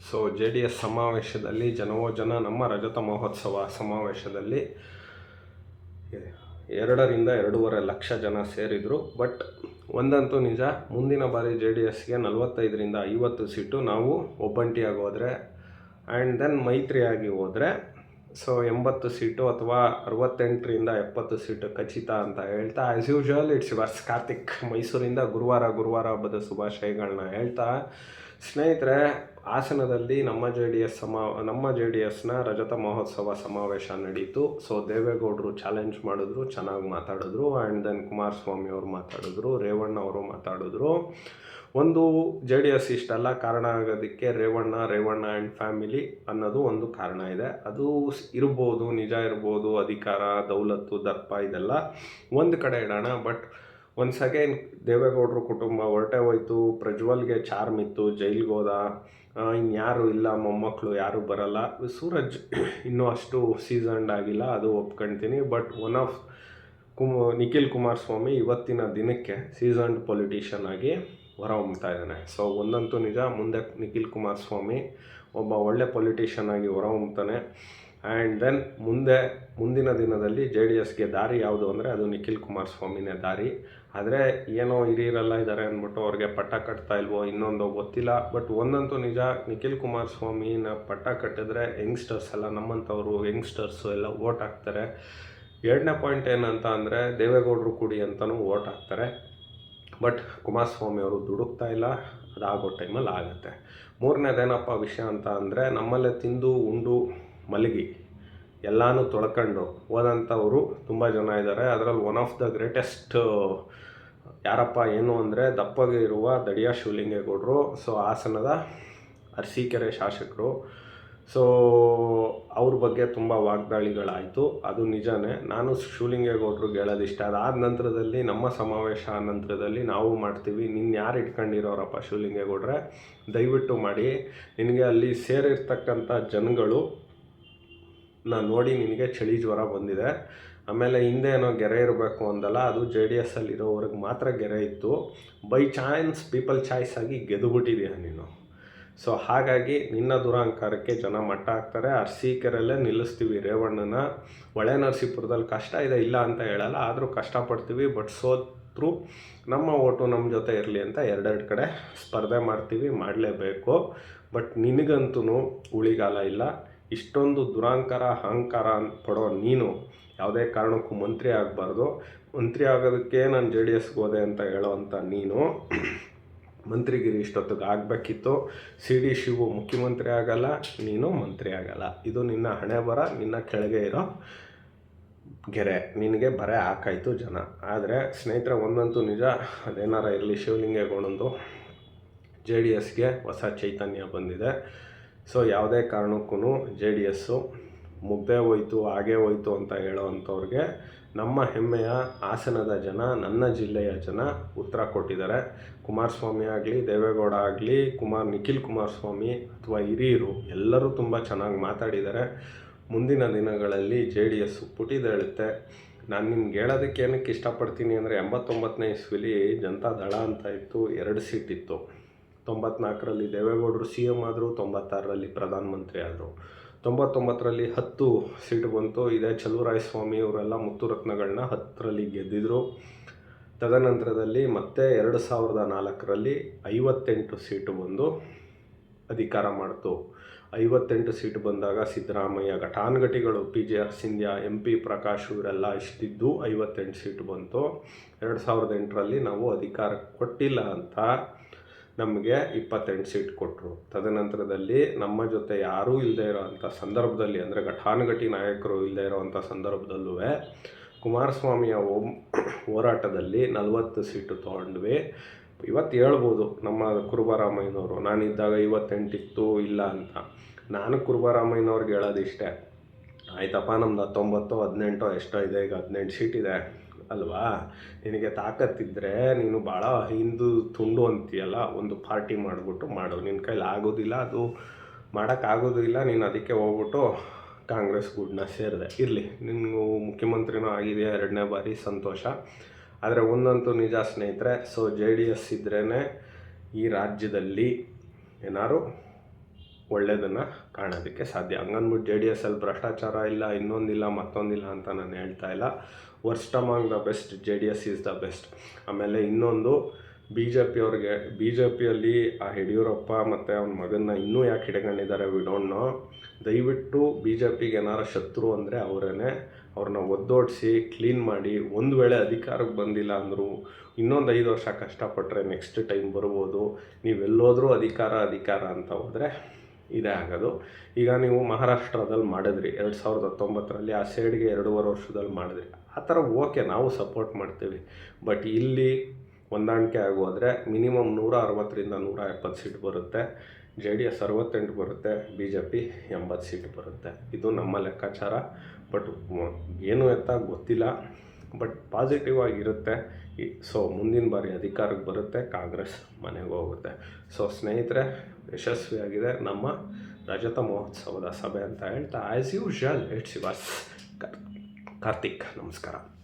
So J D S ಸಮಾವೇಶದಲ್ಲಿ ಜನವೋ ಜನ ನಮ್ಮ ರಜತ ಮಹೋತ್ಸವ ಸಮಾವೇಶದಲ್ಲಿ ಎರಡರಿಂದ ಎರಡೂವರೆ ಲಕ್ಷ ಜನ ಸೇರಿದರು. ಬಟ್ ಒಂದಂತೂ ನಿಜ, ಮುಂದಿನ ಬಾರಿ ಜೆ ಡಿ ಎಸ್ಗೆ ನಲವತ್ತೈದರಿಂದ ಐವತ್ತು ಸೀಟು ನಾವು ಒಬ್ಬಂಟಿಯಾಗಿ ಹೋದರೆ ಆ್ಯಂಡ್ ದೆನ್ ಮೈತ್ರಿಯಾಗಿ ಹೋದರೆ ಸೊ ಎಂಬತ್ತು ಸೀಟು ಅಥವಾ ಅರವತ್ತೆಂಟರಿಂದ ಎಪ್ಪತ್ತು ಸೀಟು ಖಚಿತ ಅಂತ ಹೇಳ್ತಾ as usual it's yours Karthik ಮೈಸೂರಿಂದ ಗುರುವಾರ ಗುರುವಾರ ಹಬ್ಬದ ಶುಭಾಶಯಗಳನ್ನ ಹೇಳ್ತಾ, ಸ್ನೇಹಿತರೆ ಹಾಸನದಲ್ಲಿ ನಮ್ಮ ಜೆ ಡಿ ಎಸ್ ಸಮಾ, ನಮ್ಮ ಜೆ ಡಿ ಎಸ್ನ ರಜತ ಮಹೋತ್ಸವ ಸಮಾವೇಶ ನಡೀತು. ಸೊ ದೇವೇಗೌಡರು ಚಾಲೆಂಜ್ ಮಾಡಿದ್ರು, ಚೆನ್ನಾಗಿ ಮಾತಾಡಿದ್ರು ಆ್ಯಂಡ್ ದೆನ್ ಕುಮಾರಸ್ವಾಮಿ ಅವರು ಮಾತಾಡಿದ್ರು, ರೇವಣ್ಣ ಅವರು ಮಾತಾಡಿದ್ರು. ಒಂದು ಜೆ ಡಿ ಎಸ್ ಇಷ್ಟೆಲ್ಲ ಕಾರಣ ಆಗೋದಕ್ಕೆ ರೇವಣ್ಣ ರೇವಣ್ಣ ಆ್ಯಂಡ್ ಫ್ಯಾಮಿಲಿ ಅನ್ನೋದು ಒಂದು ಕಾರಣ ಇದೆ. ಅದು ಇರ್ಬೋದು, ನಿಜ ಇರ್ಬೋದು, ಅಧಿಕಾರ, ದೌಲತ್ತು, ದರ್ಪ ಇದೆಲ್ಲ ಒಂದು ಕಡೆ ಇಡೋಣ ಬಟ್ ಒನ್ಸ್ ಅಗೇನ್ ದೇವೇಗೌಡರು ಕುಟುಂಬ ಹೊರಟೆ ಹೋಯ್ತು. ಪ್ರಜ್ವಲ್ಗೆ ಚಾರ್ಮ್ ಇತ್ತು. ಜೈಲ್ಗೆ ಹೋದ. ಇನ್ಯಾರು ಇಲ್ಲ. ಮೊಮ್ಮಕ್ಕಳು ಯಾರು ಬರಲ್ಲ. ಸೂರಜ್ ಇನ್ನೂ ಅಷ್ಟು ಸೀಸನ್ಡ್ ಆಗಿಲ್ಲ. ಅದು ಒಪ್ಕೊಳ್ತೀನಿ ಬಟ್ ಒನ್ ಆಫ್ ಕುಮ, ನಿಖಿಲ್ ಕುಮಾರಸ್ವಾಮಿ ಇವತ್ತಿನ ದಿನಕ್ಕೆ ಸೀಸನ್ಡ್ ಪೊಲಿಟಿಷಿಯನ್ ಆಗಿ ಹೊರಹೊಮ್ತಾ ಇದ್ದಾನೆ. ಸೊ ಒಂದಂತೂ ನಿಜ. ಮುಂದೆ ನಿಖಿಲ್ ಕುಮಾರಸ್ವಾಮಿ ಒಬ್ಬ ಒಳ್ಳೆ ಪೊಲಿಟಿಷಿಯನ್ ಆಗಿ ಹೊರಹೊಮ್ತಾನೆ ಆ್ಯಂಡ್ ದೆನ್ ಮುಂದೆ, ಮುಂದಿನ ದಿನದಲ್ಲಿ ಜೆ ಡಿ ಎಸ್ಗೆ ದಾರಿ ಯಾವುದು ಅಂದರೆ ಅದು ನಿಖಿಲ್ ಕುಮಾರಸ್ವಾಮಿನೇ ದಾರಿ. ಆದರೆ ಏನೋ ಹಿರಿಯರೆಲ್ಲ ಇದ್ದಾರೆ ಅಂದ್ಬಿಟ್ಟು ಅವ್ರಿಗೆ ಪಟ್ಟ ಕಟ್ತಾ ಇಲ್ವೋ ಇನ್ನೊಂದು ಗೊತ್ತಿಲ್ಲ. ಬಟ್ ಒಂದಂತೂ ನಿಜ, ನಿಖಿಲ್ ಕುಮಾರಸ್ವಾಮಿನ ಪಟ್ಟ ಕಟ್ಟಿದ್ರೆ ಯಂಗ್ಸ್ಟರ್ಸ್ ಎಲ್ಲ, ನಮ್ಮಂಥವ್ರು ಯಂಗ್ಸ್ಟರ್ಸು ಎಲ್ಲ ಓಟ್ ಹಾಕ್ತಾರೆ. ಎರಡನೇ ಪಾಯಿಂಟ್ ಏನಂತ ಅಂದರೆ ದೇವೇಗೌಡರು ಕೂಡಿ ಅಂತಲೂ ಓಟ್ ಹಾಕ್ತಾರೆ. ಬಟ್ ಕುಮಾರಸ್ವಾಮಿ ಅವರು ದುಡುಕ್ತಾ ಇಲ್ಲ, ಅದಾಗೋ ಟೈಮಲ್ಲಿ ಆಗುತ್ತೆ. ಮೂರನೇದೇನಪ್ಪ ವಿಷಯ ಅಂತ ಅಂದರೆ ನಮ್ಮಲ್ಲೇ ತಿಂದು, ಉಂಡು ಮಲಗಿ, ಎಲ್ಲನೂ ತೊಳ್ಕೊಂಡು ಹೋದಂಥವರು ತುಂಬ ಜನ ಇದ್ದಾರೆ. ಅದರಲ್ಲಿ ಒನ್ ಆಫ್ ದ ಗ್ರೇಟೆಸ್ಟ್ ಯಾರಪ್ಪ ಏನು ಅಂದರೆ ದಪ್ಪಗೆ ಇರುವ ದಡಿಯ ಶಿವಲಿಂಗೇಗೌಡರು ಸೊ ಹಾಸನದ ಅರಸೀಕೆರೆ ಶಾಸಕರು. ಸೊ ಅವ್ರ ಬಗ್ಗೆ ತುಂಬ ವಾಗ್ದಾಳಿಗಳಾಯಿತು. ಅದು ನಿಜಾನೇ. ನಾನು ಶಿವಲಿಂಗೇಗೌಡ್ರಿಗೆ ಹೇಳೋದಿಷ್ಟ. ಅದಾದ ನಂತರದಲ್ಲಿ, ನಮ್ಮ ಸಮಾವೇಶ ನಂತರದಲ್ಲಿ ನಾವು ಮಾಡ್ತೀವಿ. ನಿನ್ನ ಯಾರು ಇಟ್ಕೊಂಡಿರೋರಪ್ಪ ಶಿವಲಿಂಗೇಗೌಡ್ರೆ? ದಯವಿಟ್ಟು ಮಾಡಿ. ನಿನಗೆ ಅಲ್ಲಿ ಸೇರಿರ್ತಕ್ಕಂಥ ಜನಗಳು ನಾನು ನೋಡಿ ನಿನಗೆ ಚಳಿ ಜ್ವರ ಬಂದಿದೆ. ಆಮೇಲೆ ಹಿಂದೆ ಏನೋ ಗೆರೆ ಇರಬೇಕು ಅಂದಲ್ಲ, ಅದು ಜೆ ಡಿ ಎಸ್ ಅಲ್ಲಿ ಇರೋವ್ರಿಗೆ ಮಾತ್ರ ಗೆರೆ ಇತ್ತು. ಬೈ ಚಾನ್ಸ್ ಪೀಪಲ್ ಚಾಯ್ಸ್ ಆಗಿ ಗೆದ್ದುಬಿಟ್ಟಿದೀಯ ನೀನು. ಸೊ ಹಾಗಾಗಿ ನಿನ್ನ ದುರಹಂಕಾರಕ್ಕೆ ಜನ ಮಟ್ಟ ಹಾಕ್ತಾರೆ. ಅರಸೀಕೆರಲ್ಲೇ ನಿಲ್ಲಿಸ್ತೀವಿ ರೇವಣ್ಣನ. ಒಳೆ ನರಸೀಪುರದಲ್ಲಿ ಕಷ್ಟ ಇದೆ, ಇಲ್ಲ ಅಂತ ಹೇಳಲ್ಲ, ಆದರೂ ಕಷ್ಟಪಡ್ತೀವಿ. ಬಟ್ ಸೋತ್ರು ನಮ್ಮ ಓಟು ನಮ್ಮ ಜೊತೆ ಇರಲಿ ಅಂತ ಎರಡೆರಡು ಕಡೆ ಸ್ಪರ್ಧೆ ಮಾಡ್ತೀವಿ, ಮಾಡಲೇಬೇಕು. ಬಟ್ ನಿನಗಂತೂ ಉಳಿಗಾಲ ಇಲ್ಲ. ಇಷ್ಟೊಂದು ದುರಾಂಕಾರ, ಅಹಂಕಾರ ಪಡೋ ನೀನು ಯಾವುದೇ ಕಾರಣಕ್ಕೂ ಮಂತ್ರಿ ಆಗಬಾರ್ದು. ಮಂತ್ರಿ ಆಗೋದಕ್ಕೆ ನಾನು ಜೆ ಡಿ ಎಸ್ಗೆ ಹೋದೆ ಅಂತ ಹೇಳೋವಂಥ ನೀನು ಮಂತ್ರಿಗಿರಿ ಇಷ್ಟೊತ್ತಿಗೆ ಆಗಬೇಕಿತ್ತು. ಸಿ ಡಿ ಶಿವು ಮುಖ್ಯಮಂತ್ರಿ ಆಗಲ್ಲ, ನೀನು ಮಂತ್ರಿ ಆಗಲ್ಲ. ಇದು ನಿನ್ನ ಹಣೆ ಬರ, ನಿನ್ನ ಕೆಳಗೆ ಇರೋ ಗೆರೆ. ನಿನಗೆ ಬರೇ ಹಾಕಾಯ್ತು ಜನ. ಆದರೆ ಸ್ನೇಹಿತರೆ, ಒಂದಂತೂ ನಿಜ, ಅದೇನಾರ ಇರಲಿ, ಶಿವಲಿಂಗೇಗೌಡಂದು ಜೆ ಡಿ ಎಸ್ಗೆ ಹೊಸ ಚೈತನ್ಯ ಬಂದಿದೆ. ಸೊ ಯಾವುದೇ ಕಾರಣಕ್ಕೂ ಜೆ ಡಿ ಎಸ್ಸು ಮುಗ್ದೇ ಹೋಯ್ತು, ಹಾಗೇ ಹೋಯ್ತು ಅಂತ ಹೇಳೋ ಅಂಥವ್ರಿಗೆ ನಮ್ಮ ಹೆಮ್ಮೆಯ ಹಾಸನದ ಜನ, ನನ್ನ ಜಿಲ್ಲೆಯ ಜನ ಉತ್ತರ ಕೊಟ್ಟಿದ್ದಾರೆ. ಕುಮಾರಸ್ವಾಮಿ ಆಗಲಿ, ದೇವೇಗೌಡ ಆಗಲಿ, ಕುಮಾರ್, ನಿಖಿಲ್ ಕುಮಾರಸ್ವಾಮಿ ಅಥವಾ ಹಿರಿಯರು ಎಲ್ಲರೂ ತುಂಬ ಚೆನ್ನಾಗಿ ಮಾತಾಡಿದ್ದಾರೆ. ಮುಂದಿನ ದಿನಗಳಲ್ಲಿ ಜೆ ಡಿ ಎಸ್ ಪುಟಿದೇಳುತ್ತೆ. ನಾನು ನಿಮ್ಗೆ ಹೇಳೋದಕ್ಕೆ ಏನಕ್ಕೆ ಇಷ್ಟಪಡ್ತೀನಿ ಅಂದರೆ ಎಂಬತ್ತೊಂಬತ್ತನೇ ಇಸ್ವಿಲಿ ಜನತಾ ದಳ ಅಂತ ಇತ್ತು, ಎರಡು ಸೀಟ್ ಇತ್ತು. ತೊಂಬತ್ನಾಲ್ಕರಲ್ಲಿ ದೇವೇಗೌಡರು ಸಿ ಎಂ ಆದರು ತೊಂಬತ್ತಾರರಲ್ಲಿ ಪ್ರಧಾನಮಂತ್ರಿ ಆದರು. ತೊಂಬತ್ತೊಂಬತ್ತರಲ್ಲಿ ಹತ್ತು ಸೀಟು ಬಂತು. ಇದೇ ಸ್ವಾಮಿ ಅವರೆಲ್ಲ ಮುತ್ತುರತ್ನಗಳನ್ನ ಹತ್ತರಲ್ಲಿ ಗೆದ್ದಿದ್ರು. ತದನಂತರದಲ್ಲಿ ಮತ್ತೆ ಎರಡು ಸಾವಿರದ ನಾಲ್ಕರಲ್ಲಿ ಐವತ್ತೆಂಟು ಸೀಟು ಬಂದು ಅಧಿಕಾರ ಮಾಡ್ತು. ಐವತ್ತೆಂಟು ಸೀಟು ಬಂದಾಗ Siddaramaiah, ಘಟಾನುಘಟಿಗಳು P J R Sindhya M P Prakash ಇವರೆಲ್ಲ ಇಷ್ಟಿದ್ದು ಐವತ್ತೆಂಟು ಸೀಟು ಬಂತು. ಎರಡು ಸಾವಿರದ ಎಂಟರಲ್ಲಿ ನಾವು ಅಧಿಕಾರ ಕೊಟ್ಟಿಲ್ಲ ಅಂತ ನಮಗೆ ಇಪ್ಪತ್ತೆಂಟು ಸೀಟ್ ಕೊಟ್ಟರು ತದನಂತರದಲ್ಲಿ ನಮ್ಮ ಜೊತೆ ಯಾರೂ ಇಲ್ಲದೆ ಇರೋವಂಥ ಸಂದರ್ಭದಲ್ಲಿ ಅಂದರೆ ಘಟಾನುಘಟಿ ನಾಯಕರು ಇಲ್ಲದೆ ಇರೋವಂಥ ಸಂದರ್ಭದಲ್ಲೂ ಕುಮಾರಸ್ವಾಮಿಯ ಓಮ್, ಹೋರಾಟದಲ್ಲಿ ನಲವತ್ತು ಸೀಟು ತೊಗೊಂಡ್ವಿ. ಇವತ್ತು ಹೇಳ್ಬೋದು ನಮ್ಮ ಕುರುಬರಾಮಯ್ಯನವರು, ನಾನಿದ್ದಾಗ ಇವತ್ತೆಂಟಿತ್ತು ಇಲ್ಲ ಅಂತ. ನಾನು ಕುರುಬರಾಮಯ್ಯನವ್ರಿಗೆ ಹೇಳೋದಿಷ್ಟೇ, ಆಯ್ತಪ್ಪ, ನಮ್ದು ಹತ್ತೊಂಬತ್ತು ಹದಿನೆಂಟು ಎಷ್ಟೋ ಇದೆ, ಈಗ ಹದಿನೆಂಟು ಸೀಟ್ ಇದೆ. ಅಲ್ವಾ? ನಿನಗೆ ತಾಕತ್ತಿದ್ದರೆ ನೀನು ಭಾಳ ಹಿಂದೂ ತುಂಡು ಅಂತೀಯಲ್ಲ, ಒಂದು ಪಾರ್ಟಿ ಮಾಡಿಬಿಟ್ಟು ಮಾಡು. ನಿನ್ನ ಕೈಲಿ ಆಗೋದಿಲ್ಲ, ಅದು ಮಾಡೋಕ್ಕಾಗೋದಿಲ್ಲ, ನೀನು ಅದಕ್ಕೆ ಹೋಗ್ಬಿಟ್ಟು ಕಾಂಗ್ರೆಸ್ ಗುಡ್ನ ಸೇರಿದೆ. ಇರಲಿ, ನಿನಗೂ ಮುಖ್ಯಮಂತ್ರಿನೂ ಆಗಿದೆ ಎರಡನೇ ಬಾರಿ, ಸಂತೋಷ. ಆದರೆ ಒಂದಂತೂ ನಿಜ ಸ್ನೇಹಿತರೆ, ಸೊ ಜೆ ಡಿ ಎಸ್ ಇದ್ರೇ ಈ ರಾಜ್ಯದಲ್ಲಿ ಏನಾರು ಒಳ್ಳೆಯದನ್ನು ಕಾಣೋದಕ್ಕೆ ಸಾಧ್ಯ. ಹಂಗನ್ಬಿಟ್ಟು ಜೆ ಡಿ ಎಸ್ ಅಲ್ಲಿ ಭ್ರಷ್ಟಾಚಾರ ಇಲ್ಲ, ಇನ್ನೊಂದಿಲ್ಲ, ಮತ್ತೊಂದಿಲ್ಲ ಅಂತ ನಾನು ಹೇಳ್ತಾ ಇಲ್ಲ. Worst among the best J D S is the best ಆಮೇಲೆ ಇನ್ನೊಂದು ಬಿ ಜೆ ಪಿಯವ್ರಿಗೆ ಬಿ ಜೆ ಪಿಯಲ್ಲಿ ಆ ಯಡಿಯೂರಪ್ಪ ಮತ್ತು ಅವನ ಮಗನ್ನ ಇನ್ನೂ ಯಾಕೆ ಹಿಡ್ಕೊಂಡಿದ್ದಾರೆ ವಿಡೋಣ್ಣು ದಯವಿಟ್ಟು ಬಿ ಜೆ ಪಿಗೆ ಏನಾರ ಶತ್ರು ಅಂದರೆ ಅವರೇ ಅವ್ರನ್ನ ಒದ್ದೋಡಿಸಿ ಕ್ಲೀನ್ ಮಾಡಿ, ಒಂದು ವೇಳೆ ಅಧಿಕಾರಕ್ಕೆ ಬಂದಿಲ್ಲ ಅಂದರೂ, ಇನ್ನೊಂದು ಐದು ವರ್ಷ ಕಷ್ಟಪಟ್ಟರೆ ನೆಕ್ಸ್ಟ್ ಟೈಮ್ ಬರ್ಬೋದು. ನೀವೆಲ್ಲೋದ್ರೂ ಅಧಿಕಾರ ಅಧಿಕಾರ ಅಂತ ಹೋದರೆ ಇದೇ ಆಗೋದು. ಈಗ ನೀವು ಮಹಾರಾಷ್ಟ್ರದಲ್ಲಿ ಮಾಡಿದ್ರಿ, ಎರಡು ಸಾವಿರದ ಹತ್ತೊಂಬತ್ತರಲ್ಲಿ ಆ ಸೈಡ್ಗೆ ಎರಡೂವರೆ ವರ್ಷದಲ್ಲಿ ಮಾಡಿದ್ರಿ. ಆ ಥರ ಓಕೆ, ನಾವು ಸಪೋರ್ಟ್ ಮಾಡ್ತೀವಿ. ಬಟ್ ಇಲ್ಲಿ ಹೊಂದಾಣಿಕೆ ಆಗೋದ್ರೆ ಮಿನಿಮಮ್ ನೂರ ಅರವತ್ತರಿಂದ ನೂರ ಎಪ್ಪತ್ತು ಸೀಟ್ ಬರುತ್ತೆ ಜೆ ಡಿ ಎಸ್ ಅರವತ್ತೆಂಟು ಬರುತ್ತೆ ಬಿ ಜೆ ಪಿ ಎಂಬತ್ತು ಸೀಟ್ ಬರುತ್ತೆ. ಇದು ನಮ್ಮ ಲೆಕ್ಕಾಚಾರ. ಬಟ್ ಏನು ಎತ್ತ ಗೊತ್ತಿಲ್ಲ. ಬಟ್ ಪಾಸಿಟಿವ್ ಆಗಿರುತ್ತೆ. ಸೊ ಮುಂದಿನ ಬಾರಿ ಅಧಿಕಾರಕ್ಕೆ ಬರುತ್ತೆ, ಕಾಂಗ್ರೆಸ್ ಮನೆಗೆ ಹೋಗುತ್ತೆ. ಸೊ ಸ್ನೇಹಿತರೆ, ಯಶಸ್ವಿಯಾಗಿದೆ ನಮ್ಮ ರಜತ ಮಹೋತ್ಸವದ ಸಭೆ ಅಂತ ಹೇಳ್ತಾ as usual it's yours Karthik, ನಮಸ್ಕಾರ.